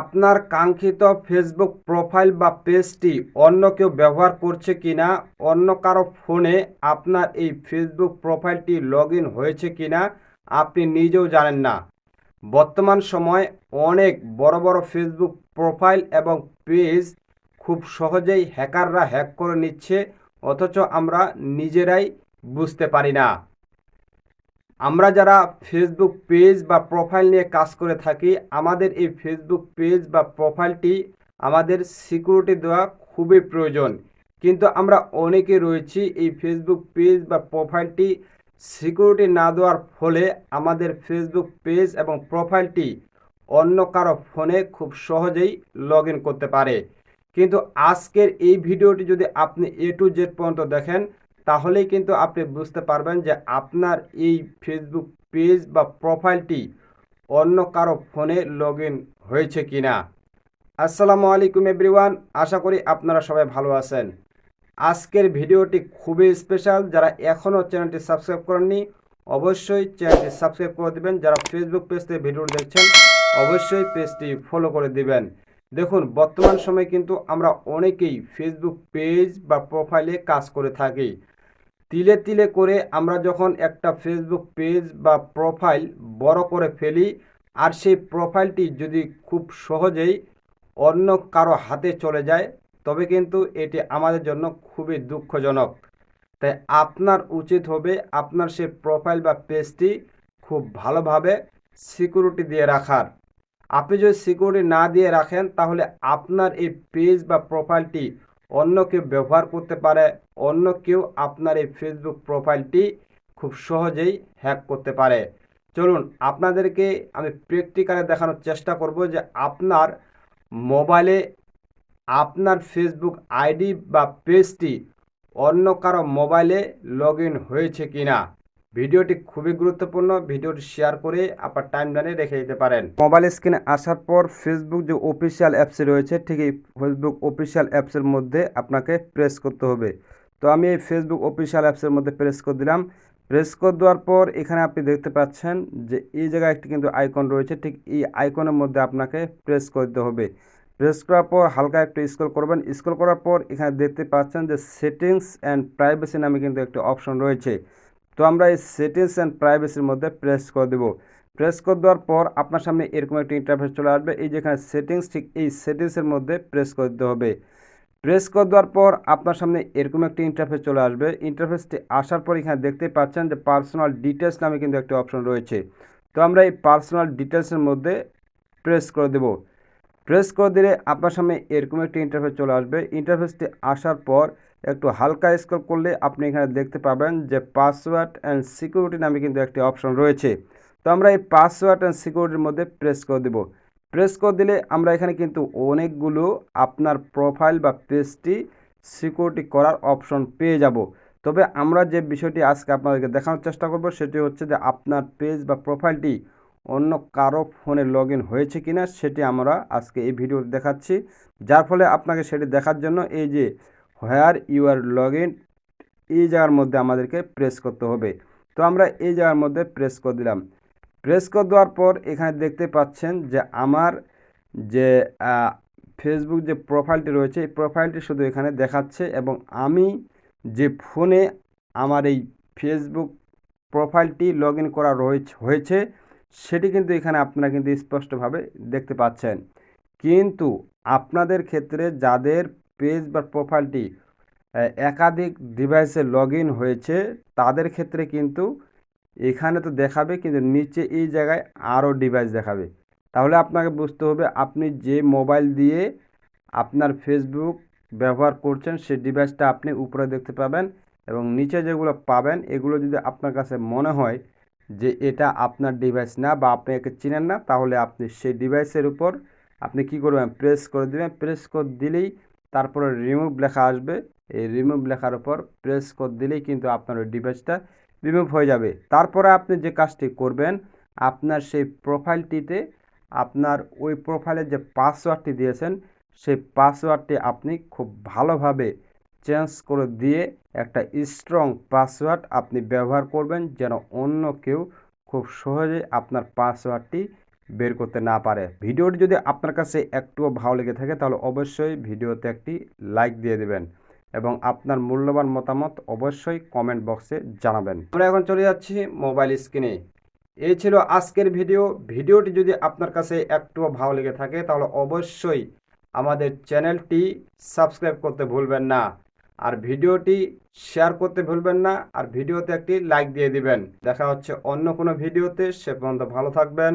আপনার কাঙ্ক্ষিত Facebook profile বা পেজটি অন্য কেউ ব্যবহার করছে কিনা, অন্য কারও ফোনে আপনার এই ফেসবুক প্রোফাইলটি লগ হয়েছে কিনা, আপনি নিজেও জানেন না। বর্তমান সময় অনেক বড় বড় ফেসবুক প্রোফাইল এবং পেজ খুব সহজেই হ্যাকাররা হ্যাক করে নিচ্ছে, অথচ আমরা নিজেরাই বুঝতে পারি না। আমরা যারা ফেসবুক পেজ বা প্রোফাইল নিয়ে কাজ করে থাকি, আমাদের এই ফেসবুক পেজ বা প্রোফাইলটি আমাদের সিকিউরিটি দেওয়া খুবই প্রয়োজন। কিন্তু আমরা অনেকে রয়েছি এই ফেসবুক পেজ বা প্রোফাইলটি সিকিউরিটি না দেওয়ার ফলে আমাদের ফেসবুক পেজ এবং প্রোফাইলটি অন্য কারও ফোনে খুব সহজেই লগ করতে পারে। কিন্তু আজকের এই ভিডিওটি যদি আপনি এ টু জেড পর্যন্ত দেখেন তাহলেই কিন্তু আপনি বুঝতে পারবেন যে আপনার এই ফেসবুক পেজ বা প্রোফাইলটি অন্য কারও ফোনে লগ হয়েছে কিনা। আসসালামু আলাইকুম এভরিওয়ান আশা করি আপনারা সবাই ভালো আছেন। আজকের ভিডিওটি খুবই স্পেশাল যারা এখনও চ্যানেলটি সাবস্ক্রাইব করেননি, অবশ্যই চ্যানেলটি সাবস্ক্রাইব করে দিবেন। যারা ফেসবুক পেজ থেকে ভিডিওটি দেখছেন, অবশ্যই পেজটি ফলো করে দিবেন। দেখুন, বর্তমান সময়ে কিন্তু আমরা অনেকেই ফেসবুক পেজ বা প্রোফাইলে কাজ করে থাকি। তিলে তিলে করে আমরা যখন একটা ফেসবুক পেজ বা প্রোফাইল বড় করে ফেলি, আর সেই প্রোফাইলটি যদি খুব সহজেই অন্য কারও হাতে চলে যায়, তবে কিন্তু এটি আমাদের জন্য খুবই দুঃখজনক। তাই আপনার উচিত হবে আপনার সেই প্রোফাইল বা পেজটি খুব ভালোভাবে সিকিউরিটি দিয়ে রাখার। আপনি যদি সিকিউরিটি না দিয়ে রাখেন, তাহলে আপনার এই পেজ বা প্রোফাইলটি অন্য কেউ ব্যবহার করতে পারে, অন্য কেউ আপনার এই ফেসবুক প্রোফাইলটি খুব সহজেই হ্যাক করতে পারে। চলুন, আপনাদেরকে আমি প্র্যাকটিক্যালে দেখানোর চেষ্টা করব যে আপনার মোবাইলে আপনার ফেসবুক আইডি বা পেজটি অন্য কারও মোবাইলে লগ হয়েছে কিনা। ভিডিওটি খুবই গুরুত্বপূর্ণ। ভিডিওটি শেয়ার করে আপনার টাইম লাইনে রেখে দিতে পারেন। মোবাইল স্ক্রিনে আসার পর ফেসবুক যে অফিসিয়াল অ্যাপসে রয়েছে, ঠিক এই ফেসবুক অফিসিয়াল অ্যাপসের মধ্যে আপনাকে প্রেস করতে হবে। তো আমি এই ফেসবুক অফিসিয়াল অ্যাপসের মধ্যে প্রেস করে দিলাম। প্রেস করে দেওয়ার পর এখানে আপনি দেখতে পাচ্ছেন যে এই জায়গায় একটি কিন্তু আইকন রয়েছে, ঠিক এই আইকনের মধ্যে আপনাকে প্রেস করতে হবে। প্রেস করার পর হালকা একটু স্ক্রল করবেন। স্ক্রল করার পর এখানে দেখতে পাচ্ছেন যে সেটিংস অ্যান্ড প্রাইভেসি নামে কিন্তু একটি অপশন রয়েছে। তো আমরা এই সেটিংস অ্যান্ড প্রাইভেসির মধ্যে প্রেস করে দেবো। প্রেস করে দেওয়ার পর আপনার সামনে এরকম একটি ইন্টারফেস চলে আসবে। এই যেখানে সেটিংস ঠিক এই সেটিংসের মধ্যে প্রেস করে দিতে হবে। প্রেস করে দেওয়ার পর আপনার সামনে এরকম একটি ইন্টারফেস চলে আসবে। ইন্টারফেসটি আসার পর এখানে দেখতে পাচ্ছেন যে পার্সোনাল ডিটেলস নামে কিন্তু একটি অপশন রয়েছে। তো আমরা এই পার্সোনাল ডিটেলসের মধ্যে প্রেস করে দেব। প্রেস করে দিলে আপনার সামনে এরকম একটি ইন্টারফেস চলে আসবে। ইন্টারফেসটি আসার পর একটু হালকা স্ক্রল করলে আপনি এখানে দেখতে পাবেন যে পাসওয়ার্ড অ্যান্ড সিকিউরিটি নামে কিন্তু একটি অপশন রয়েছে। তো আমরা এই পাসওয়ার্ড অ্যান্ড সিকিউরিটির মধ্যে প্রেস করে দেব। প্রেস করে দিলে আমরা এখানে কিন্তু অনেকগুলো আপনার প্রোফাইল বা পেজটি সিকিউরিটি করার অপশন পেয়ে যাব। তবে আমরা যে বিষয়টি আজকে আপনাদেরকে দেখানোর চেষ্টা করব সেটি হচ্ছে যে আপনার পেজ বা প্রোফাইলটি অন্য কারও ফোনে লগ হয়েছে কিনা সেটি আমরা আজকে এই ভিডিও দেখাচ্ছি। যার ফলে আপনাকে সেটি দেখার জন্য এই যে where you are log in এই জায়গার মধ্যে আমাদেরকে প্রেস করতে হবে। তো আমরা এই জায়গার মধ্যে প্রেস করে দিলাম। প্রেস করে দেওয়ার পর এখানে দেখতে পাচ্ছেন যে আমার যে ফেসবুক যে প্রোফাইলটি রয়েছে, এই প্রোফাইলটি শুধু এখানে দেখাচ্ছে এবং আমি যে ফোনে আমার এই ফেসবুক প্রোফাইলটি লগ ইন করা রয়েছে, হয়েছে, সেটি কিন্তু এখানে আপনারা কিন্তু স্পষ্টভাবে দেখতে পাচ্ছেন। কিন্তু আপনাদের ক্ষেত্রে যাদের পেজ বা প্রোফাইলটি একাধিক ডিভাইসে লগ হয়েছে, তাদের ক্ষেত্রে কিন্তু এখানে তো দেখাবে, কিন্তু নিচে এই জায়গায় আরও ডিভাইস দেখাবে। তাহলে আপনাকে বুঝতে হবে, আপনি যে মোবাইল দিয়ে আপনার ফেসবুক ব্যবহার করছেন সেই ডিভাইসটা আপনি উপরে দেখতে পাবেন এবং নিচে যেগুলো পাবেন, এগুলো যদি আপনার কাছে মনে হয় যে এটা আপনার ডিভাইস না বা আপনি একে চিনেন না, তাহলে আপনি সেই ডিভাইসের উপর আপনি কি করবেন, প্রেস করে দেবেন। প্রেস করে দিলেই তারপরে রিমুভ লেখা আসবে। এই রিমুভ লেখার উপর প্রেস করে দিলেই কিন্তু আপনার ওই ডিভাইসটা রিমুভ হয়ে যাবে। তারপরে আপনি যে কাজটি করবেন, আপনার সেই প্রোফাইলটিতে আপনার ওই প্রোফাইলের যে পাসওয়ার্ডটি দিয়েছেন, সেই পাসওয়ার্ডটি আপনি খুব ভালোভাবে চেঞ্জ করে দিয়ে একটা স্ট্রং পাসওয়ার্ড আপনি ব্যবহার করবেন, যেন অন্য কেউ খুব সহজে আপনার পাসওয়ার্ডটি বের করতে না পারে। ভিডিওটি যদি আপনার কাছে একটুও ভালো লেগে থাকে, তাহলে অবশ্যই ভিডিওতে একটি লাইক দিয়ে দেবেন এবং আপনার মূল্যবান মতামত অবশ্যই কমেন্ট বক্সে জানাবেন। আমরা এখন চলে যাচ্ছি মোবাইল স্ক্রিনে। এই ছিল আজকের ভিডিও। ভিডিওটি যদি আপনার কাছে একটুও ভালো লেগে থাকে, তাহলে অবশ্যই আমাদের চ্যানেলটি সাবস্ক্রাইব করতে ভুলবেন না। আর ভিডিওটি শেয়ার করতে ভুলবেন না আর ভিডিওতে একটি লাইক দিয়ে দিবেন। দেখা হচ্ছে অন্য কোনো ভিডিওতে। সে পর্যন্ত ভালো থাকবেন।